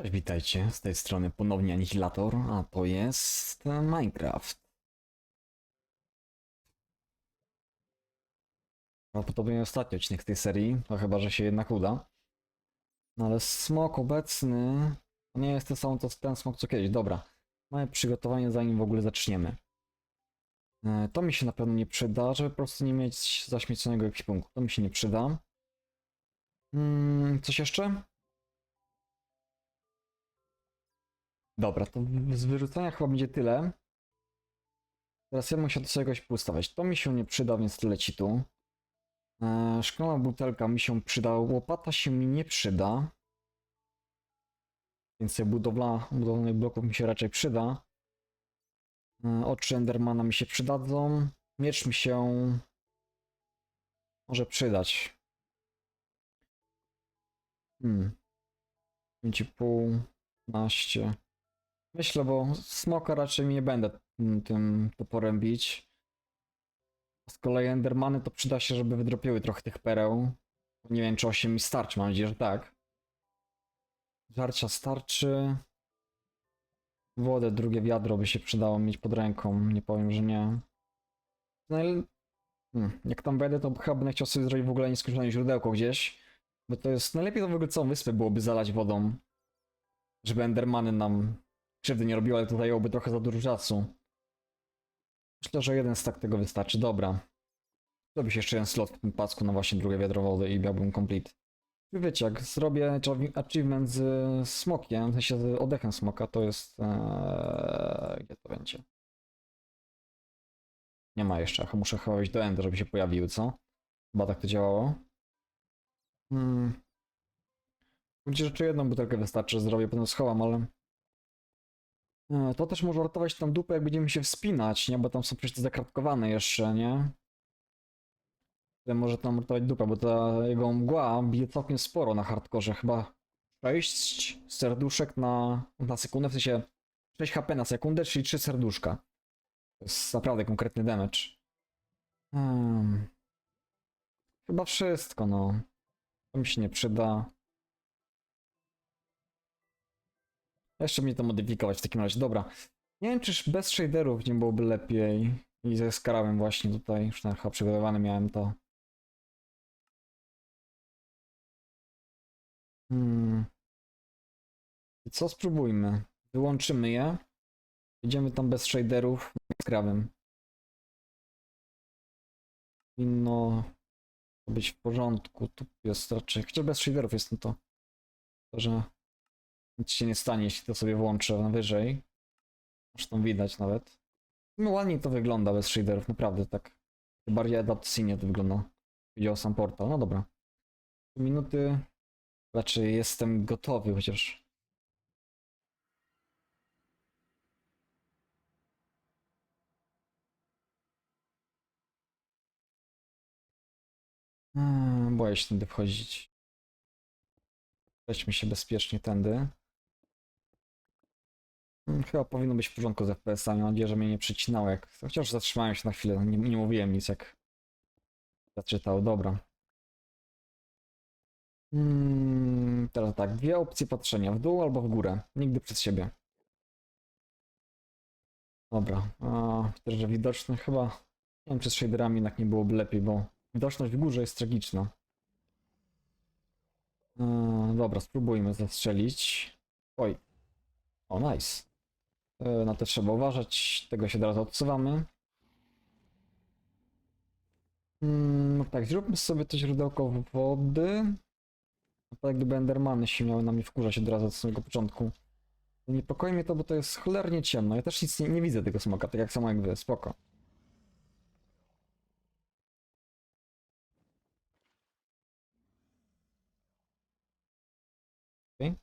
Cześć, witajcie, z tej strony ponownie Anihilator, a to jest Minecraft. Prawdopodobnie ostatni odcinek tej serii, to chyba, że się jednak uda. No ale smok obecny to nie jest ten sam to ten smok co kiedyś, dobra. Mamy przygotowanie zanim w ogóle zaczniemy. E, To mi się na pewno nie przyda, żeby po prostu nie mieć zaśmieconego ekwipunku. To mi się nie przyda. Mm, coś jeszcze? Dobra, to z wyrzucenia chyba będzie tyle. Teraz ja muszę do jakoś poustawiać. To mi się nie przyda, więc leci tu. Eee, szklana butelka mi się przyda, łopata się mi nie przyda. Więcej budowla, budowlanych bloków mi się raczej przyda. Eee, oczy Endermana mi się przydadzą. Miecz mi się może przydać. Hmm. 5,5, 15. Myślę, bo smoka raczej nie będę tym toporem bić. Z kolei Endermany to przyda się, żeby wydropiły trochę tych pereł. Nie wiem, czy 8 mi starczy, mam nadzieję, że tak. Żarcia starczy. Wodę, drugie wiadro by się przydało mieć pod ręką, nie powiem, że nie. Najle- hmm, jak tam będę, to chyba będę chciał sobie zrobić w ogóle nieskończone źródełko gdzieś. Bo to jest najlepiej to w ogóle całą wyspę byłoby zalać wodą. Żeby Endermany nam krzywdy nie robiły, ale to zajęłoby trochę za dużo czasu. Myślę, że jeden stack tego wystarczy. Dobra. Zrobi się jeszcze jeden slot w tym pasku na właśnie drugie wiadro wody i miałbym complete. Wiecie, jak zrobię achieve- achievement z smokiem, w sensie z oddechem smoka, to jest... Ee, gdzie to będzie? Nie ma jeszcze, muszę chyba iść do Ender, żeby się pojawiły, co? Chyba tak to działało. Hmm. Będzie rzeczy jedną butelkę wystarczy, że zrobię, potem schowam, ale... E, To też może ratować tam dupę, jak będziemy się wspinać, nie? Bo tam są przecież te zakratkowane jeszcze, nie? Które może tam ratować dupę, bo ta jego mgła bije całkiem sporo na hardkorze. Chyba 6 serduszek na, na sekundę, w sensie 6 HP na sekundę, czyli 3 serduszka. To jest naprawdę konkretny damage. Hmm. Chyba wszystko, no. To mi się nie przyda. Jeszcze mnie to modyfikować w takim razie. Dobra. Nie wiem, czyż bez shaderów nie byłoby lepiej. I ze skarabem właśnie tutaj. Już na chyba miałem to. Hmm. Co spróbujmy? Wyłączymy je. Idziemy tam bez shaderów z skrawem. Powinno być w porządku. Tu jest raczej. Chociaż bez shaderów jest no to. To, że nic się nie stanie, jeśli to sobie włączę na wyżej. Zresztą widać nawet. No ładnie to wygląda bez shaderów, naprawdę tak. Bardziej adaptacyjnie to wygląda. Widział sam portal, no dobra. Minuty. Raczej jestem gotowy, chociaż. Hmm, boję się tędy wchodzić. Weźmy się bezpiecznie tędy. Mm, Chyba powinno być w porządku z FPS-ami. Mam nadzieję, że mnie nie przecinało. Jak... Chociaż zatrzymałem się na chwilę. Nie, nie mówiłem nic, jak zaczytał. Dobra. Mm, teraz tak. Dwie opcje patrzenia. W dół albo w górę. Nigdy przed siebie. Dobra. A, widzę, że widoczny chyba... Nie wiem, czy z shaderami jednak nie byłoby lepiej, bo widoczność w górze jest tragiczna. Eee, dobra, spróbujmy zastrzelić. Oj. O, nice. E, Na to trzeba uważać. Tego się teraz odsuwamy. Mm, tak, zróbmy sobie to źródełko wody. Tak gdyby Endermany się miały na mnie wkurzać od razu od samego początku. Niepokoi mnie to, bo to jest cholernie ciemno. Ja też nic nie, nie widzę tego smoka, tak jak samo jak wy. Spoko. Okej.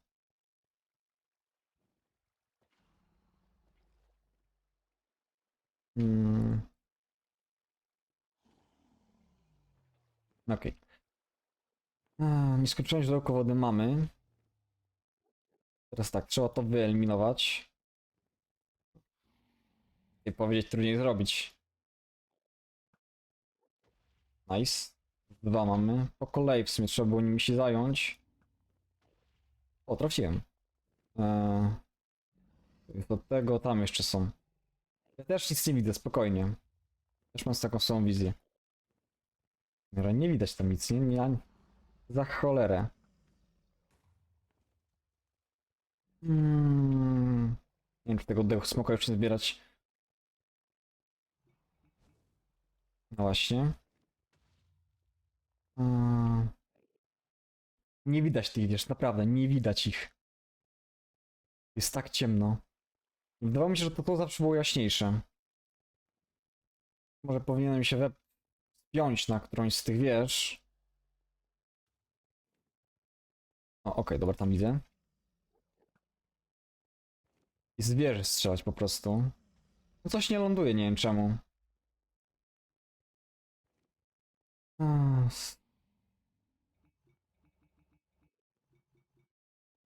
Mm. Okej. Okay. Nieskończone źródełko wody mamy. Teraz tak, trzeba to wyeliminować. I powiedzieć trudniej zrobić. Nice. Dwa mamy. Po kolei w sumie trzeba było nimi się zająć. O, trafiłem. Eee, od tego tam jeszcze są. Ja też nic nie widzę, spokojnie. Też mam taką samą wizję. Nie widać tam nic, nie? nie za cholerę. Mm. Nie wiem, czy tego dechu smoka już nie zbierać. No właśnie. Mm. Nie widać tych wiesz, naprawdę, nie widać ich. Jest tak ciemno. Wydawało mi się, że to, to zawsze było jaśniejsze. Może powinienem się we... spiąć na którąś z tych wież. O, okej, dobra, tam widzę. I z wieży strzelać po prostu. No coś nie ląduje, nie wiem czemu.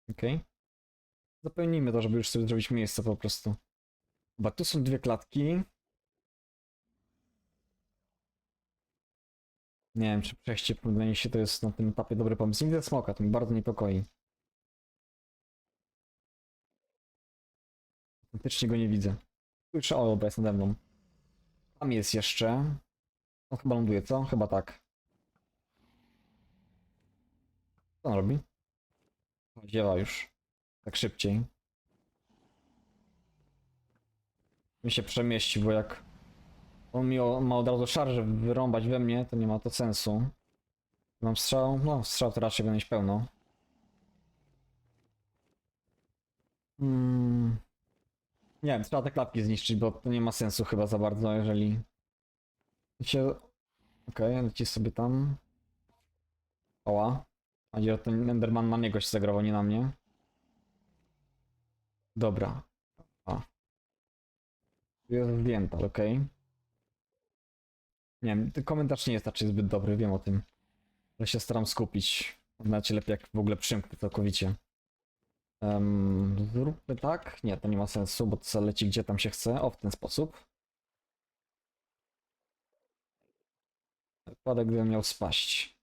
Okej. Zapełnijmy to, żeby już sobie zrobić miejsce po prostu. Chyba tu są dwie klatki. Nie wiem, czy przejście mi się to jest na tym etapie dobry pomysł. Nie widzę smoka, to mnie bardzo niepokoi. Faktycznie go nie widzę. Słyszę, o, dobra, jest nade mną. Tam jest jeszcze. On chyba ląduje, co? Chyba tak. Co on robi? Dzieła już. Tak szybciej. Mi się przemieści, bo jak on mi o, ma od razu szarżę wyrąbać we mnie, to nie ma to sensu. Mam strzał? No, strzał to raczej będę mieć pełno. Hmm. Nie wiem, trzeba te klapki zniszczyć, bo to nie ma sensu chyba za bardzo, jeżeli... Się... Okej, okay, leci sobie tam. Oła. Mam ten Enderman na niego się zagrało, nie na mnie. Dobra. A. Jest zdjęta, okej. Nie wiem, komentarz nie jest raczej zbyt dobry, wiem o tym. Ale się staram skupić. Znacie lepiej jak w ogóle przymknę całkowicie. Um, zróbmy tak. Nie, to nie ma sensu, bo to leci gdzie tam się chce. O, w ten sposób. Wypadek gdybym miał spaść.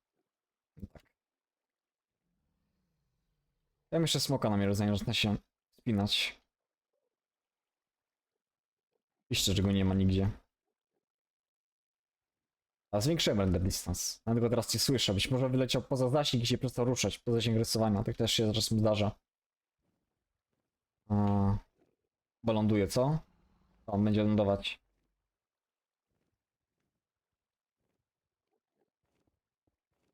Tak. Ja jeszcze smoka namierzę, zanim zacznę się spinać. Oczywiście, że go nie ma nigdzie. A zwiększyłem render distance. Nawet go teraz nie słyszę. Być może wyleciał poza zasięg i się przestał ruszać, poza zasięg rysowania. Tak też się czasem zdarza. A... Bo ląduje, co? On będzie lądować.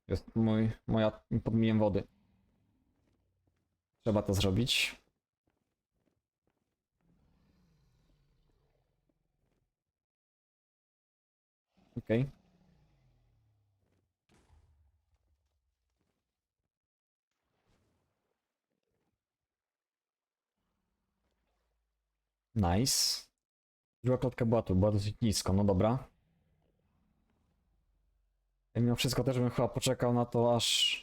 Jest mój, moja podmijem wody. Trzeba to zrobić. Okej. Nice. Druga klatka była tu, była dosyć nisko, no dobra. Ja mimo wszystko też bym chyba poczekał na to, aż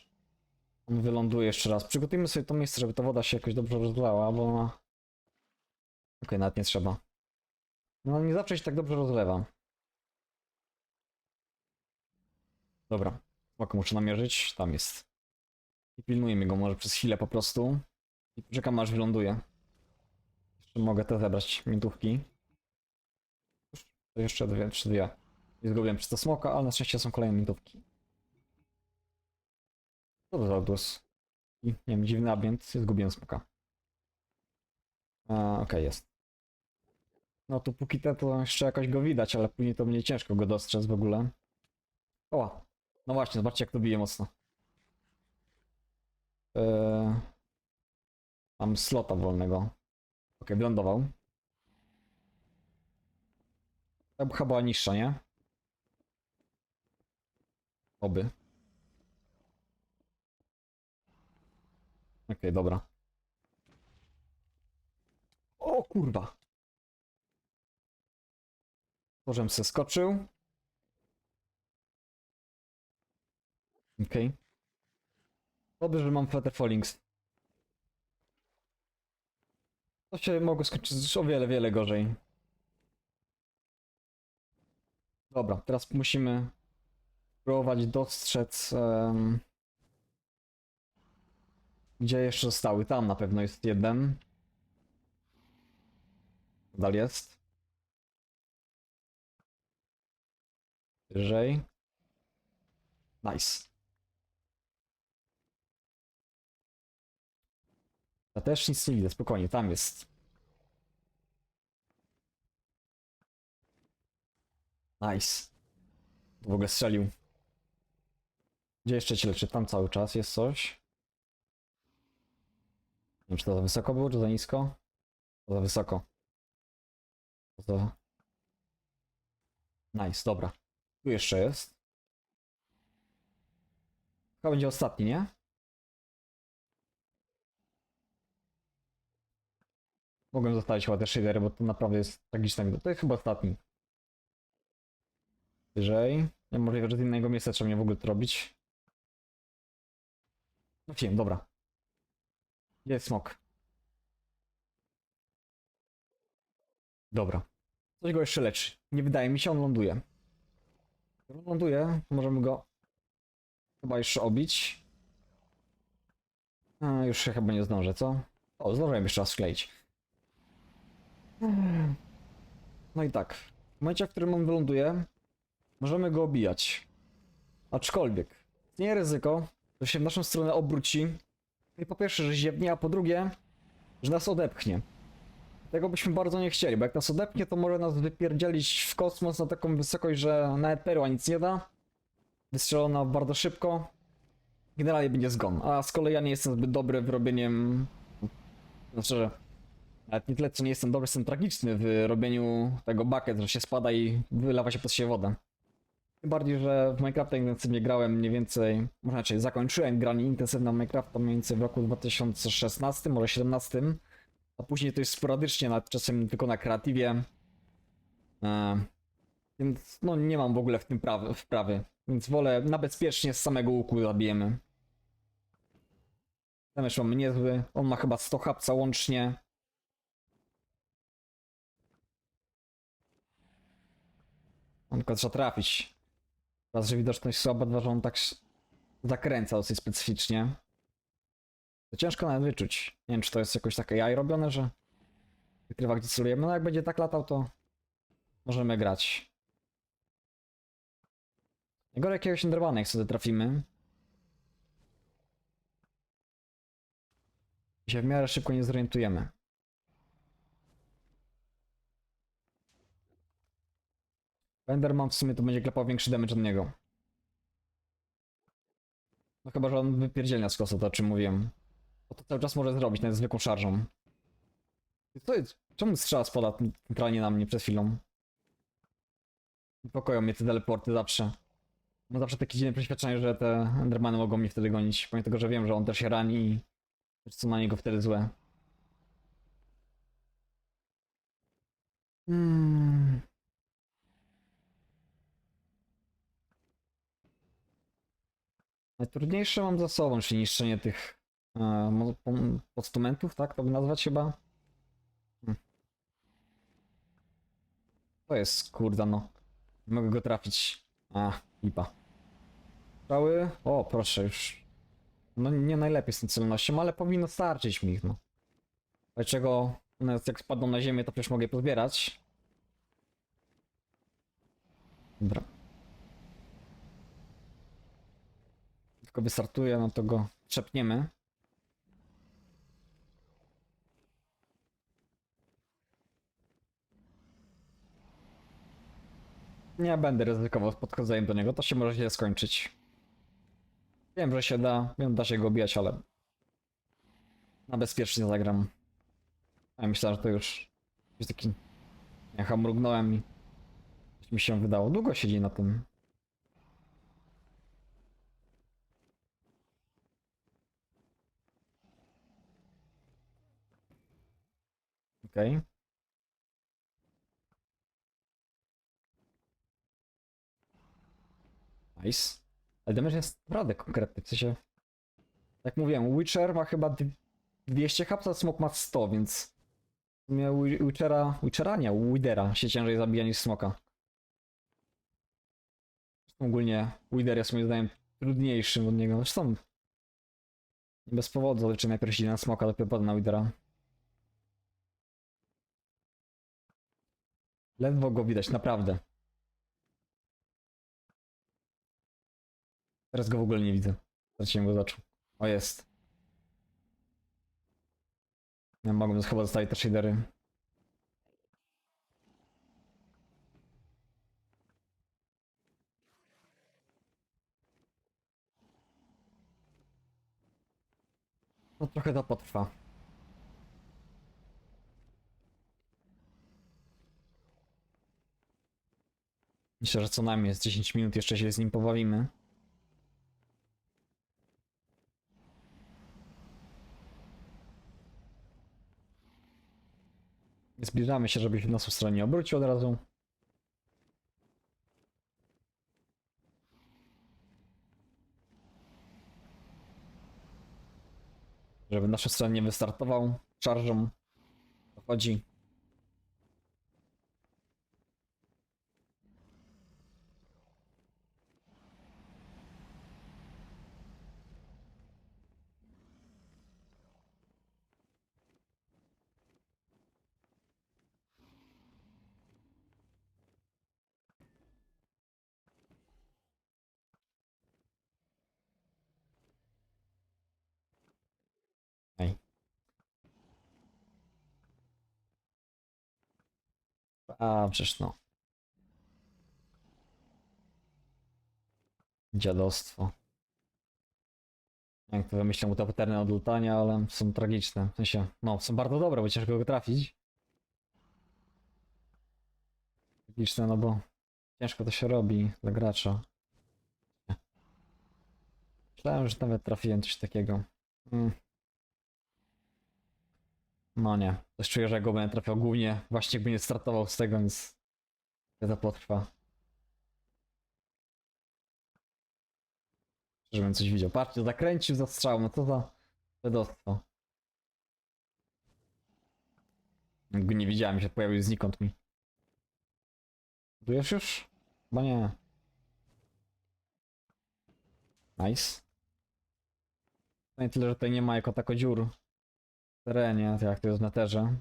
on wyląduje jeszcze raz. Przygotujmy sobie to miejsce, żeby ta woda się jakoś dobrze rozlała, bo ona... Okej, nawet nie trzeba. No nie zawsze się tak dobrze rozlewa. Dobra, oko muszę namierzyć, tam jest. I pilnujemy go może przez chwilę po prostu. I poczekam aż wyląduje. Jeszcze mogę te zebrać miętówki. Już, to jeszcze dwie, jeszcze dwie. Nie zgubiłem przez to smoka, ale na szczęście są kolejne miętówki. Co to za odgłos? I, nie wiem, dziwny ambient, zgubiłem smoka. A, okej, jest. No to póki te to jeszcze jakoś go widać, ale później to będzie ciężko go dostrzec w ogóle. Oła. No właśnie, zobaczcie jak to bije mocno. Eee, mam slota wolnego. Okej, wylądował. Ta chyba była niższa, nie? Oby. Okej, dobra. O kurwa. Możem se skoczył. Okej. Dobrze, że mam Feather Fallings. To się mogło skończyć o wiele, wiele gorzej. Dobra, teraz musimy próbować dostrzec... em, Gdzie jeszcze zostały? Tam na pewno jest jeden. Dal jest. Wyżej. Nice. Ja też nic nie widzę, spokojnie, tam jest. Nice. W ogóle strzelił. Gdzie jeszcze ci leczy? Tam cały czas jest coś. Nie wiem, czy to za wysoko było, czy za nisko? To za wysoko. To za... Nice, dobra. Tu jeszcze jest. Chyba będzie ostatni, nie? Mogłem zostawić ładne shadery, bo to naprawdę jest tragiczne. widok. To jest chyba ostatni. Wyżej. Niemożliwe, że z innego miejsca trzeba mnie w ogóle to robić. No wiem, dobra. Jest smok? Dobra. Coś go jeszcze leczy. Nie wydaje mi się, on ląduje. On ląduje, możemy go chyba jeszcze obić. A, już się chyba nie zdążę, co? O, zdążyłem jeszcze raz skleić. No i tak. W momencie, w którym on wyląduje, możemy go obijać. Aczkolwiek, istnieje ryzyko, że się w naszą stronę obróci. I po pierwsze, że ziewnie, a po drugie, że nas odepchnie. Tego byśmy bardzo nie chcieli, bo jak nas odepchnie, to może nas wypierdzielić w kosmos na taką wysokość, że nawet perła nic nie da. Wystrzelona bardzo szybko. Generalnie będzie zgon. A z kolei ja nie jestem zbyt dobry w robieniem... Znaczy, nawet nie tyle, co nie jestem dobry, jestem tragiczny w robieniu tego bucket, że się spada i wylewa się pod siebie wodę. Tym bardziej, że w Minecrafta intensywnie grałem mniej więcej, może inaczej, zakończyłem granie intensywne Minecrafta mniej więcej w roku 2016, może 17, a później to jest sporadycznie, nawet czasem tylko na kreatywie. E, więc no nie mam w ogóle w tym prawy, wprawy, więc wolę na bezpiecznie z samego łuku zabijemy. Jeszcze mamy niezły, on ma chyba 100 hapca łącznie. On tylko trzeba trafić. Raz, że widoczność słaba, dwa, że on tak s- zakręca dosyć specyficznie. To ciężko nawet wyczuć. Nie wiem, czy to jest jakoś takie jaj robione, że wykrywa gdzie celujemy. No jak będzie tak latał, to możemy grać. Jego jakiegoś Endermana, jak sobie trafimy. I się w miarę szybko nie zorientujemy. Enderman w sumie to będzie klepał większy damage od niego. No chyba, że on wypierdzielnia z kosy, to o czym mówiłem. Bo to cały czas może zrobić, nawet zwykłą szarżą. Co jest? Czemu strzała spada centralnie na mnie przed chwilą? Niepokoją mnie te teleporty zawsze. Mam zawsze takie dziwne przeświadczenie, że te Endermany mogą mnie wtedy gonić. Pomimo tego, że wiem, że on też się rani i też co na niego wtedy złe. Hmm. Najtrudniejsze mam za sobą, czyli niszczenie tych e, postumentów, tak? To by nazwać chyba? Hmm. To jest kurda no. Nie mogę go trafić. A, lipa. Strzały? O, proszę już. No nie najlepiej z tą celnością, ale powinno starczyć mi ich, no. Dlaczego one jak spadną na ziemię, to przecież mogę pozbierać. Dobra. Tylko wystartuje, no to go trzepniemy. Nie będę ryzykował z podchodzeniem do niego, to się może źle skończyć. Wiem, że się da, wiem, da się go bijać, ale na bezpiecznie zagram. Ja myślałem, że to już jest taki... Ja mrugnąłem i mi się wydało. Długo siedzi na tym. Okej. Nice. Ale damage jest naprawdę konkretny, w sensie... Jak mówiłem, Witcher ma chyba d- 200 hapsa, Smok ma 100, więc... W sumie Wi- Witchera... Witchera nie, Widera się ciężej zabija niż Smoka. Ogólnie Wider jest moim zdaniem trudniejszym od niego. Zresztą... Bez powodu zaliczy najpierw na smoka, dopiero potem na Widera. Ledwo go widać, naprawdę. Teraz go w ogóle nie widzę. Straciłem go z oczu. O, jest. Ja mogłem chyba zostawić te shadery. No trochę to potrwa. Myślę, że co najmniej jest 10 minut, jeszcze się z nim pobawimy. Zbliżamy się, żeby się w naszą stronę obrócił od razu. Żeby w naszą stronę nie wystartował szarżą. Chodzi. Ej. A, przecież no. Dziadostwo. Jak to wymyślą te paterny od lutania, ale są tragiczne. W sensie, no, są bardzo dobre, bo ciężko go trafić. Tragiczne, no bo ciężko to się robi dla gracza. Myślałem, że nawet trafiłem coś takiego. Mm. No nie. Też czuję, że go będę trafiał głównie właśnie jakby nie startował z tego, więc to potrwa. Żebym coś widział. Patrzcie, zakręcił za strzał, no co za pedostwo. Go nie widziałem, się pojawił znikąd mi. Budujesz już? Bo nie. Nice. No i tyle, że tutaj nie ma jako tako dziur terenie, jak to jest w neterze.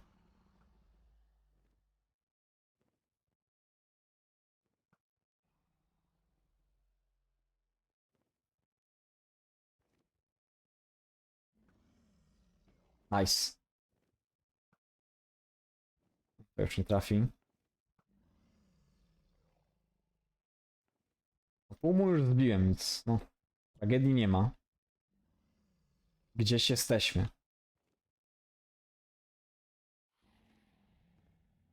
Nice. To już nie trafi. No, Pół mu już zbiłem, więc no. Tragedii nie ma. Gdzieś jesteśmy.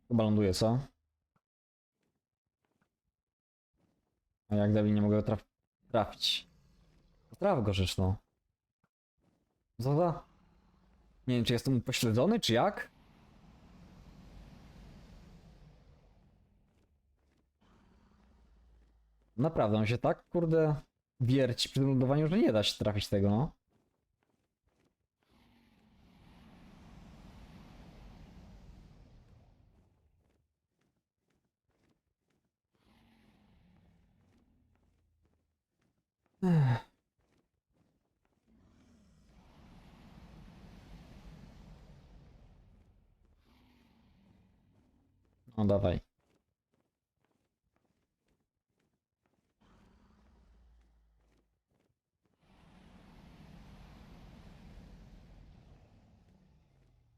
Chyba ląduje, co? A jak Debil nie mogę traf trafić. Traf go rzecz, no. Nie wiem, czy jestem upośledzony, czy jak? Naprawdę, on się tak, kurde, wierci przy lądowaniu, że nie da się trafić tego, no. No dawaj.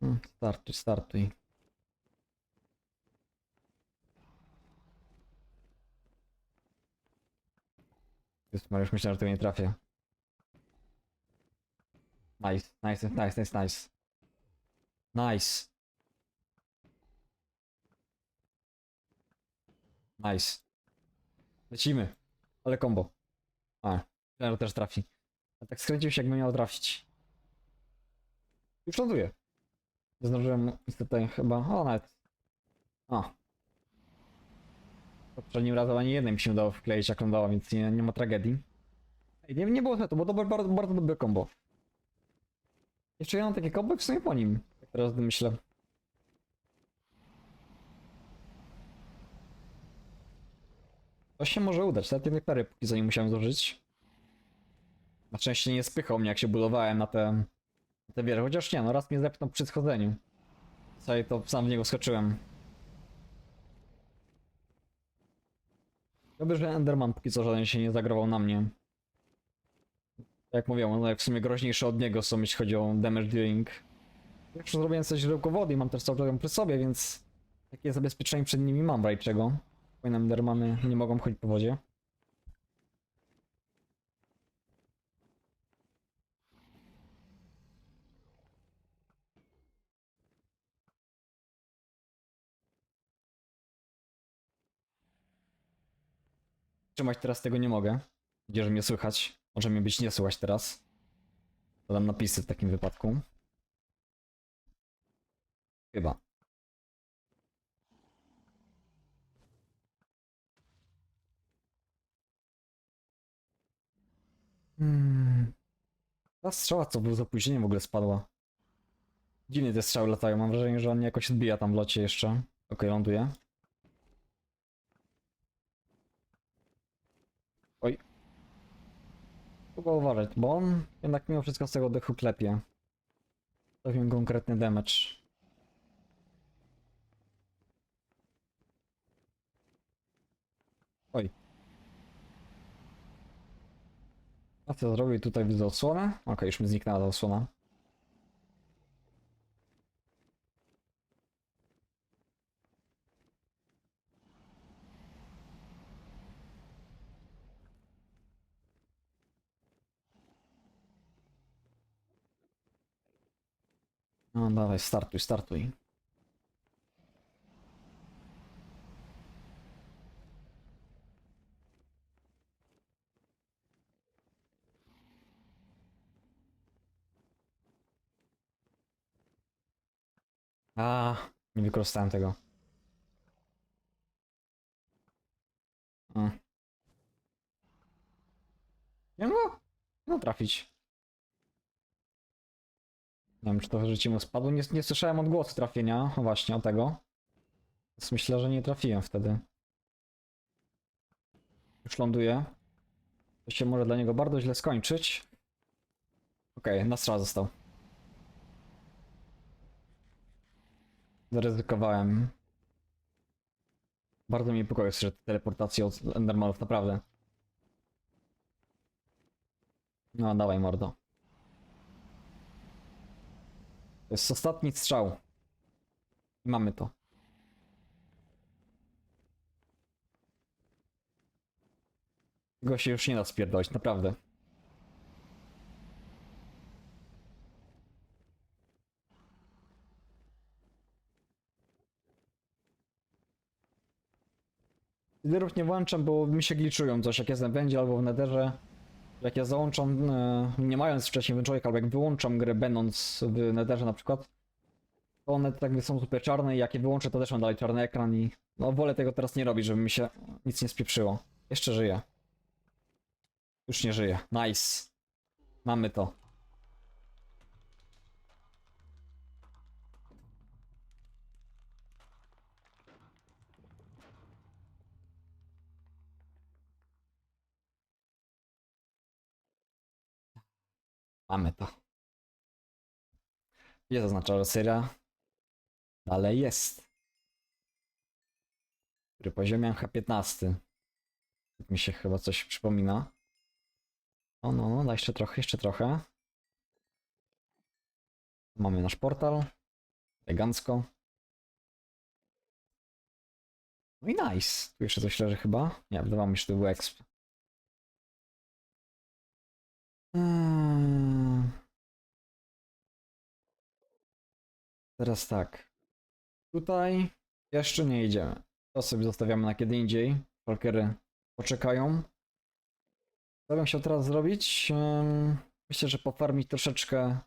Mm, Startuj, startuj. Jest, już myślałem, że tego nie trafię. Nice, nice, nice, nice, nice. Nice. Nice. Lecimy. Ale combo. A, myślałem, też trafi. A tak skręcił się, jakby miał trafić. Już ląduje. Zdążyłem niestety chyba. O, nawet. O. Poprzednim razem ani jednej mi się udało wkleić, jak lądała, więc nie, nie ma tragedii. Ej, nie, nie było to, bo to było bardzo, bardzo dobre combo. Jeszcze ja mam takie combo w sumie po nim. Jak teraz myślę. To się może udać, nawet jednej pary póki co nie musiałem zużyć. Na szczęście nie spychał mnie jak się budowałem na te Te wieże, chociaż nie, no raz mnie zepnął przy schodzeniu. Sobie to sam w niego skoczyłem. Dobrze, że Enderman póki co żaden się nie zagrował na mnie. Jak mówiłem, jak w sumie groźniejsze od niego są, jeśli chodzi o damage dealing. Już zrobiłem coś źródełko wody i mam też cały czas przy sobie, więc takie zabezpieczenie przed nimi mam czego. Powinien Endermany nie mogą chodzić po wodzie. Trzymać teraz tego nie mogę. Gdzie że mnie słychać. Może mnie być nie słychać teraz. Dodam napisy w takim wypadku. Chyba. Hmm. Ta strzała co był z opóźnieniem w ogóle spadła. Dziwnie te strzały latają, mam wrażenie, że on jakoś odbija tam w locie jeszcze. Okej, ląduje. Oj. Trzeba uważać, bo on jednak mimo wszystko z tego dechu klepie. Powiem konkretny damage. Oj. A co zrobił tutaj widzę osłonę? Okej, już mi zniknęła ta osłona. No dawaj, startuj, startuj. A, nie wykorzystałem tego. Nie no, no trafić. Nie wiem, czy to życie mu spadło. Nie, nie słyszałem odgłosu trafienia, właśnie, o tego. Więc myślę, że nie trafiłem wtedy. Już ląduje. To się może dla niego bardzo źle skończyć. Okej, na strzał został. Zaryzykowałem. Bardzo mnie niepokoi że teleportacje od Endermanów, naprawdę. No, dawaj mordo. To jest ostatni strzał. I mamy to. Tego się już nie da spierdolić, naprawdę. Liderów nie włączam, bo mi się gliczują coś, jak jestem w będzie albo w netherze. Jak ja załączam, e, nie mając wcześniej włączonych, albo jak wyłączam grę będąc w netherze na przykład, to one tak są super czarne i jak je wyłączę, to też mam dalej czarny ekran i no wolę tego teraz nie robić, żeby mi się nic nie spieprzyło. Jeszcze żyję. Już nie żyję. Nice. Mamy to. Mamy to. Nie zaznacza, że seria dalej jest. Który poziom H15. Tak mi się chyba coś przypomina. O no, no, da jeszcze trochę, jeszcze trochę. Mamy nasz portal. Elegancko. No i nice. Tu jeszcze coś leży chyba. Nie, wydawało mi się, że to był exp. Hmm. Teraz tak. Tutaj jeszcze nie idziemy. To sobie zostawiamy na kiedy indziej. Walkery poczekają. Co bym chciał teraz zrobić? Myślę, że pofarmić troszeczkę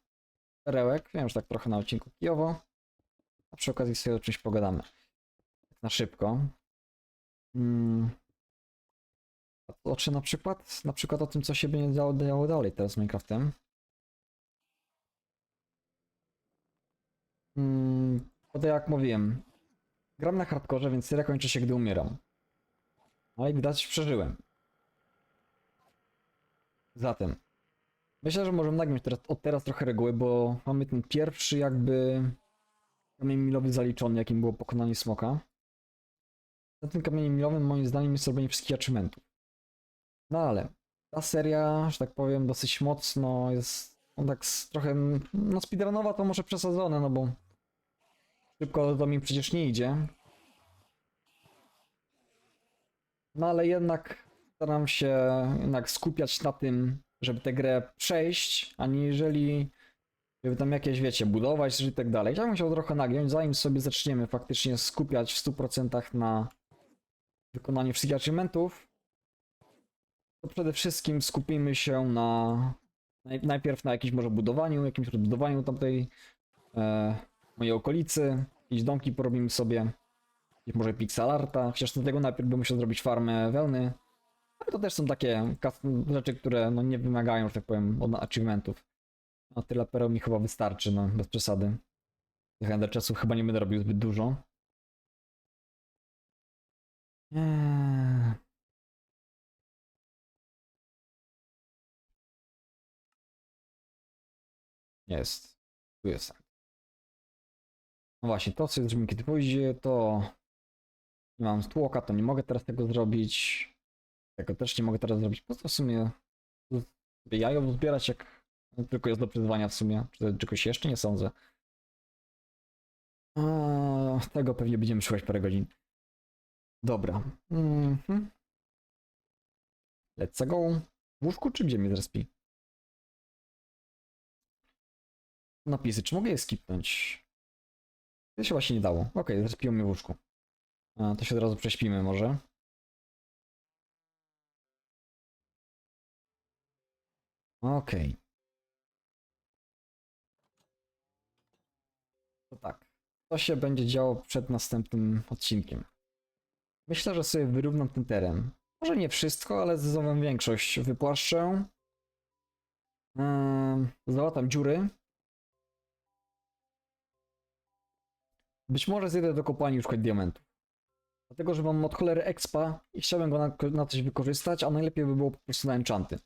perełek. Wiem, że tak trochę na odcinku kijowo. A przy okazji sobie o czymś pogadamy. Tak na szybko. Mm. Czy na przykład? Na przykład o tym, co się będzie działo, dalej teraz z Minecraftem. Mm, bo to jak mówiłem, gram na hardkorze, więc seria kończy się, gdy umieram. No i widać, przeżyłem. Zatem, Myślę, że możemy nagiąć teraz, od teraz trochę reguły, bo mamy ten pierwszy jakby kamień milowy zaliczony, jakim było pokonanie smoka. Za tym kamieniem milowym moim zdaniem jest robienie wszystkich achievementów. No ale ta seria, że tak powiem, dosyć mocno jest no tak z, trochę, no speedrunowa to może przesadzone, no bo szybko to mi przecież nie idzie. No ale jednak staram się jednak skupiać na tym, żeby tę grę przejść, aniżeli żeby tam jakieś, wiecie, budować i tak dalej. Ja bym chciał trochę nagiąć, zanim sobie zaczniemy faktycznie skupiać w 100% na wykonaniu wszystkich achievementów, to przede wszystkim skupimy się na naj, najpierw na jakimś może budowaniu, jakimś rozbudowaniu tamtej e, mojej okolicy, jakieś domki porobimy sobie, jakieś może pixel arta, chociaż do tego najpierw bym musiał zrobić farmę wełny, ale to też są takie rzeczy, które no, nie wymagają, że tak powiem, od achievementów. A tyle pereł mi chyba wystarczy, no, bez przesady. Tych ender czasów chyba nie będę robił zbyt dużo. Eee. Jest. Tu jest. No właśnie, to co zrobimy kiedy pójdzie, to nie mam tłoka, to nie mogę teraz tego zrobić. Tego też nie mogę teraz zrobić. Po co w sumie jajo zbierać, jak tylko jest do przyzwania w sumie. Czy czegoś jeszcze nie sądzę. A, tego pewnie będziemy szukać parę godzin. Dobra. Mhm. Let's go. W łóżku czy gdzie mnie zrespi? Napisy, czy mogę je skipnąć? To się właśnie nie dało. Okej, zrespiło mnie w łóżku. A, to się od razu prześpimy może. Okej. To tak. Co się będzie działo przed następnym odcinkiem? Myślę, że sobie wyrównam ten teren. Może nie wszystko, ale zdecydowaną większość wypłaszczę. Eee, załatam dziury. Być może zjedę do kopalni już szukać diamentów. Dlatego, że mam od cholery expa i chciałbym go na, na coś wykorzystać, a najlepiej by było po prostu na enchanty.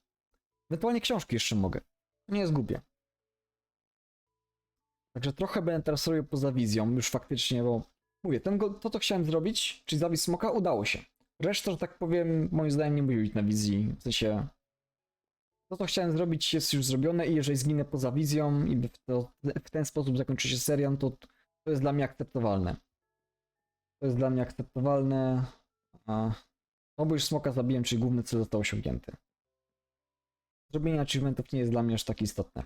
Ewentualnie książki jeszcze mogę. Nie jest głupie. Także trochę będę teraz robił poza wizją, już faktycznie, bo mówię, ten go, to co chciałem zrobić, czyli zabić smoka, udało się. Reszta, że tak powiem, moim zdaniem nie musi być na wizji. W sensie, to co chciałem zrobić jest już zrobione i jeżeli zginę poza wizją i w, to, w ten sposób zakończy się serial, to to jest dla mnie akceptowalne. To jest dla mnie akceptowalne. No bo już smoka zabiłem, czyli główny cel został osiągnięty. Zrobienie achievementów nie jest dla mnie aż tak istotne.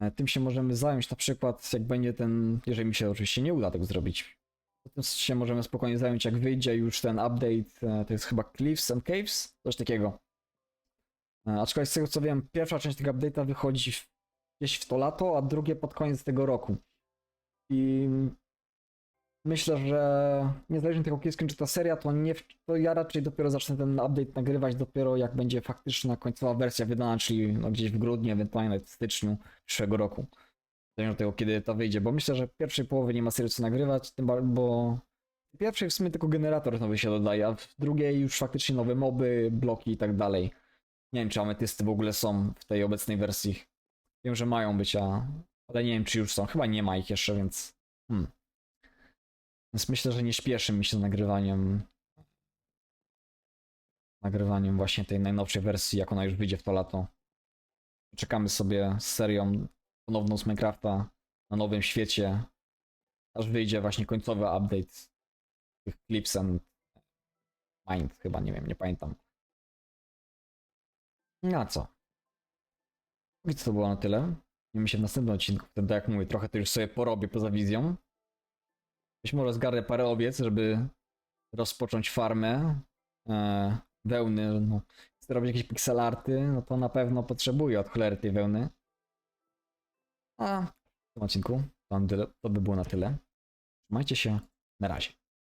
E, Tym się możemy zająć na przykład, jak będzie ten, jeżeli mi się oczywiście nie uda tego zrobić. to Tym się możemy spokojnie zająć, jak wyjdzie już ten update, e, to jest chyba Cliffs and Caves, coś takiego. E, Aczkolwiek z tego co wiem, pierwsza część tego update'a wychodzi gdzieś w to lato, a drugie pod koniec tego roku. I myślę, że niezależnie od tego, kiedy skończy ta seria, to, nie, to ja raczej dopiero zacznę ten update nagrywać dopiero jak będzie faktyczna końcowa wersja wydana, czyli no gdzieś w grudniu, ewentualnie w styczniu przyszłego roku. Zależnie od tego, kiedy to wyjdzie, bo myślę, że pierwszej połowie nie ma serii co nagrywać, tym bardziej, bo w pierwszej w sumie tylko generator nowy się dodaje, a w drugiej już faktycznie nowe moby, bloki i tak dalej. Nie wiem, czy ametysty w ogóle są w tej obecnej wersji. Wiem, że mają być, a... ale nie wiem, czy już są. Chyba nie ma ich jeszcze, więc... Hmm. Więc myślę, że nie śpieszy mi się z nagrywaniem. Nagrywaniem właśnie tej najnowszej wersji, jak ona już wyjdzie w to lato. Czekamy sobie z serią ponowną z Minecrafta na nowym świecie. Aż wyjdzie właśnie końcowy update tych Clips and Mind, chyba nie wiem, nie pamiętam. No a co? I to było na tyle? Widzimy się w następnym odcinku. Wtedy, jak mówię, trochę to już sobie porobię poza wizją. Być może zgarnę parę owiec, żeby rozpocząć farmę e, wełny. No, chcę robić jakieś pixelarty, no to na pewno potrzebuję od cholery tej wełny. A w tym odcinku to by było na tyle. Trzymajcie się. Na razie.